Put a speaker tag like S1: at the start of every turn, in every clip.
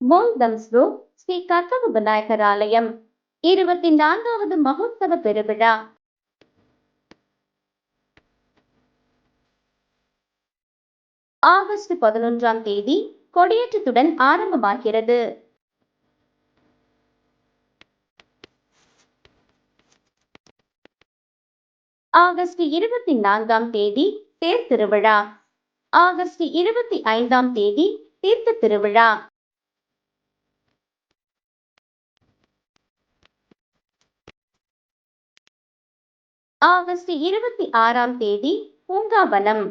S1: மோல்தம்ஸ்லோ ஸ்ரீ கற்பக விநாயகர் ஆலயம் இருபத்தி நான்காவது மகோத்சவ பெருவிழா. ஆகஸ்ட் பதினொன்றாம் தேதி கொடியேற்றத்துடன் ஆரம்பமாகிறது. ஆகஸ்ட் இருபத்தி நான்காம் தேதி தேர் திருவிழா. ஆகஸ்ட் இருபத்தி ஐந்தாம் தேதி தீர்த்த திருவிழா. ஆகஸ்ட் இருபத்தி ஆறாம் தேதி பூங்காவனம்.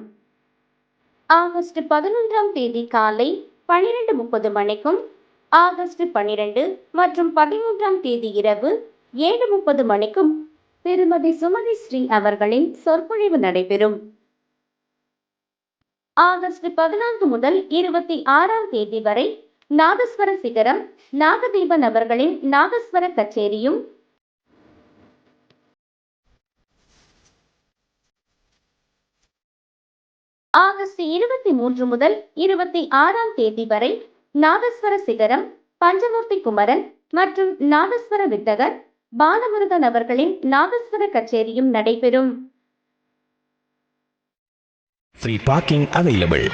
S1: ஆகஸ்ட் பதினொன்றாம் தேதி காலை பன்னிரண்டு முப்பது மணிக்கும் ஆகஸ்ட் பன்னிரண்டு மற்றும் பதிமூன்றாம் தேதி இரவு ஏழு முப்பது மணிக்கும் திருமதி சுமதி ஸ்ரீ அவர்களின் சொற்பொழிவு நடைபெறும். ஆகஸ்ட் பதினான்கு முதல் இருபத்தி ஆறாம் தேதி வரை நாதஸ்வர சிகரம் நாகதீபன் அவர்களின் நாதஸ்வர கச்சேரியும் ஆகஸ்ட் இருபத்தி மூன்று முதல் இருபத்தி ஆறாம் தேதி வரை நாதஸ்வர சிகரம் பஞ்சமூர்த்தி குமரன் மற்றும் நாதஸ்வர வித்தகர் பாலமுருகன் அவர்களின் நாதஸ்வர கச்சேரியும் நடைபெறும்.
S2: Free parking available